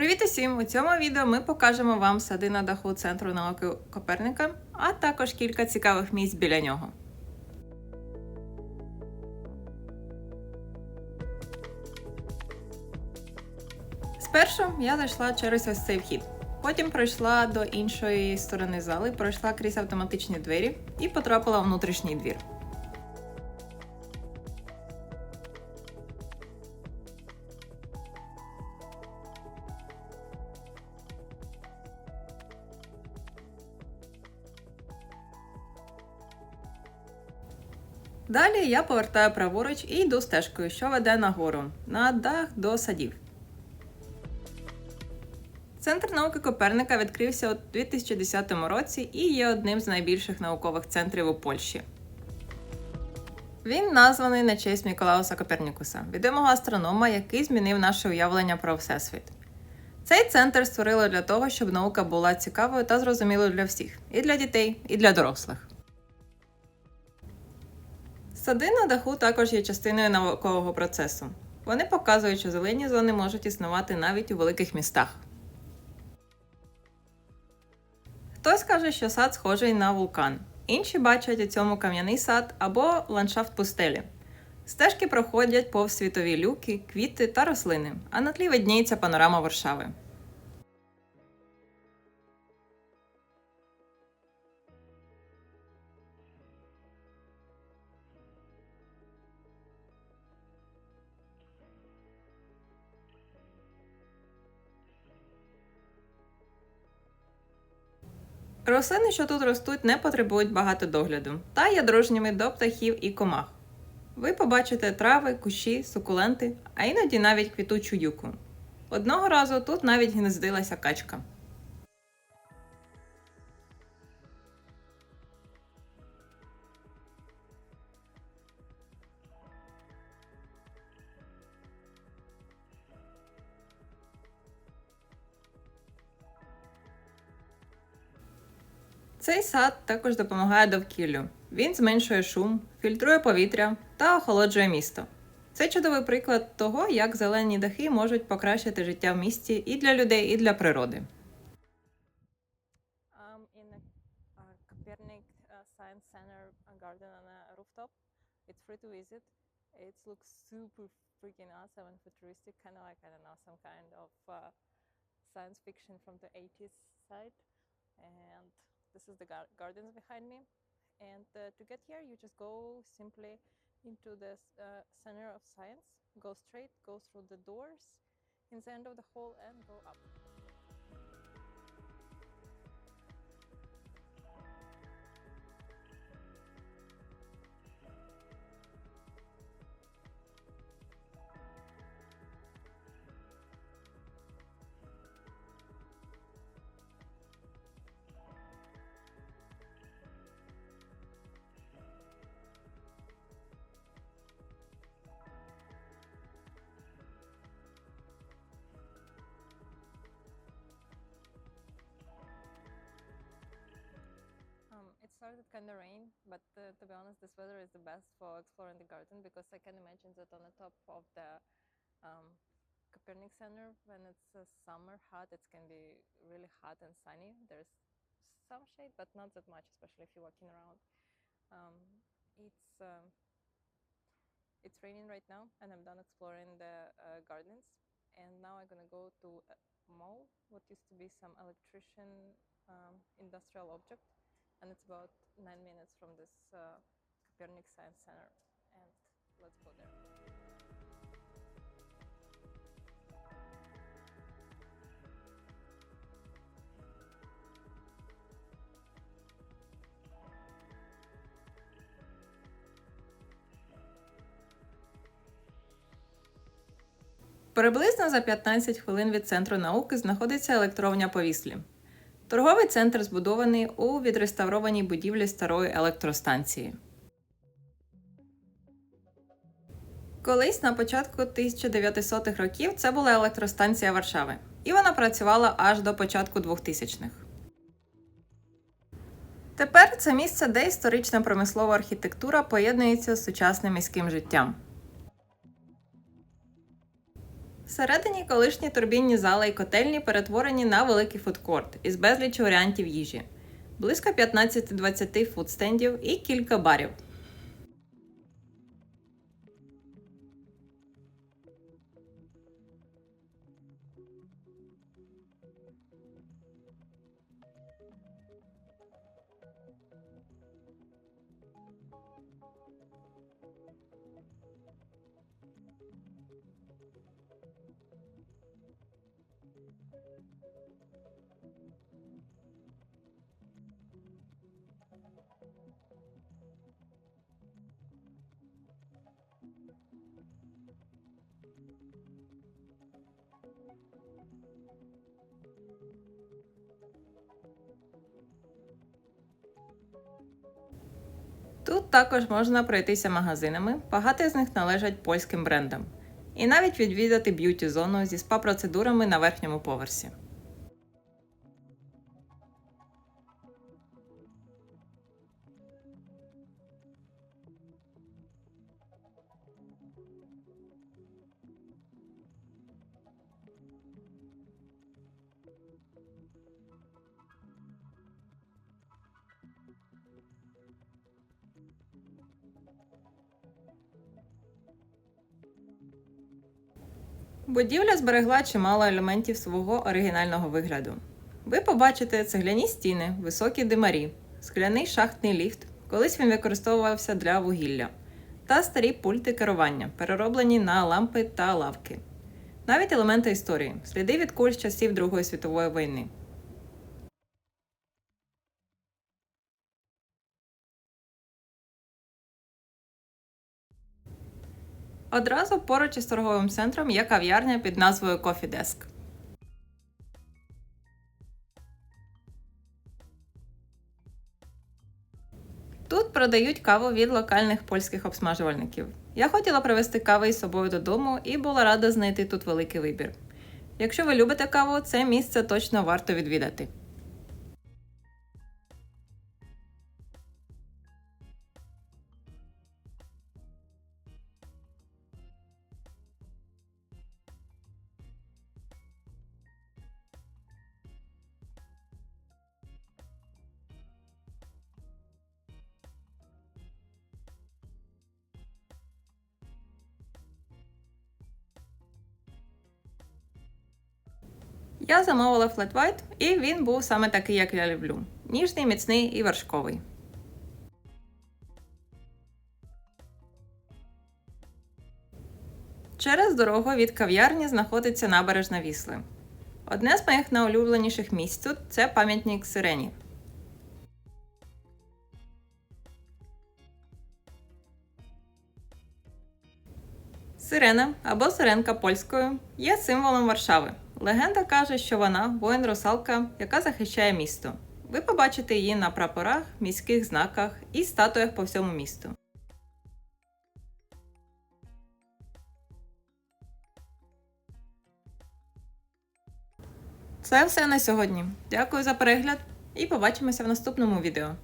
Привіт усім! У цьому відео ми покажемо вам сади на даху Центру науки Коперника, а також кілька цікавих місць біля нього. Спершу я зайшла через ось цей вхід. Потім пройшла до іншої сторони зали, пройшла крізь автоматичні двері і потрапила в внутрішній двір. Далі я повертаю праворуч і йду стежкою, що веде нагору, на дах до садів. Центр науки Коперника відкрився у 2010 році і є одним з найбільших наукових центрів у Польщі. Він названий на честь Міколауса Копернікуса, відомого астронома, який змінив наше уявлення про Всесвіт. Цей центр створили для того, щоб наука була цікавою та зрозумілою для всіх і для дітей, і для дорослих. Сади на даху також є частиною наукового процесу. Вони показують, що зелені зони можуть існувати навіть у великих містах. Хтось каже, що сад схожий на вулкан. Інші бачать у цьому кам'яний сад або ландшафт пустелі. Стежки проходять повз світові люки, квіти та рослини, а на тлі видніється панорама Варшави. Рослини, що тут ростуть, не потребують багато догляду та є дружніми до птахів і комах. Ви побачите трави, кущі, сукуленти, а іноді навіть квітучу юку. Одного разу тут навіть гнездилася качка. Цей сад також допомагає довкіллю. Він зменшує шум, фільтрує повітря та охолоджує місто. Це чудовий приклад того, як зелені дахи можуть покращити життя в місті і для людей, і для природи. um, uh, uh, uh. It's free to visit. It looks super freaking awesome and futuristic, kind of like I don't know some kind of uh, science fiction from the 80s side. And this is the gar- gardens behind me. And uh, to get here, you just go simply into the uh, center of science, go straight, go through the doors in the end of the hall, and go up. Started kind of rain, but uh, to be honest, this weather is the best for exploring the garden because I can imagine that on the top of the um, Copernic Center, when it's uh, summer hot, it can be really hot and sunny. There's some shade, but not that much, especially if you're walking around. Um, it's um, it's raining right now, and I'm done exploring the uh, gardens. And now I'm gonna go to a mall, what used to be some electrician um, industrial object and it's about nine minutes from this uh, Copernic Science Center. And let's go there. Приблизно за 15 хвилин від центру науки знаходиться електровня Повіслі. Торговий центр збудований у відреставрованій будівлі старої електростанції. Колись на початку 1900-х років це була електростанція Варшави, і вона працювала аж до початку 2000-х. Тепер це місце, де історична промислова архітектура поєднується з сучасним міським життям. Всередині колишні турбінні зали і котельні перетворені на великий фудкорт із безліч варіантів їжі, близько 15-20 фудстендів і кілька барів. Тут також можна пройтися магазинами, багато з них належать польським брендам, і навіть відвідати б'юті-зону зі спа-процедурами на верхньому поверсі. Будівля зберегла чимало елементів свого оригінального вигляду. Ви побачите цегляні стіни, високі димарі, скляний шахтний ліфт, колись він використовувався для вугілля, та старі пульти керування, перероблені на лампи та лавки. Навіть елементи історії, сліди від куль з часів Другої світової війни. Одразу поруч із торговим центром є кав'ярня під назвою Coffee Desk. Тут продають каву від локальних польських обсмажувальників. Я хотіла привезти кави із собою додому і була рада знайти тут великий вибір. Якщо ви любите каву, це місце точно варто відвідати. Я замовила Flat White, і він був саме такий, як я люблю: ніжний, міцний і вершковий. Через дорогу від кав'ярні знаходиться набережна Вісли. Одне з моїх найулюбленіших місць тут це пам'ятник Сирені. Сирена або сиренка польською є символом Варшави. Легенда каже, що вона воїн-русалка, яка захищає місто. Ви побачите її на прапорах, міських знаках і статуях по всьому місту. Це все на сьогодні. Дякую за перегляд і побачимося в наступному відео.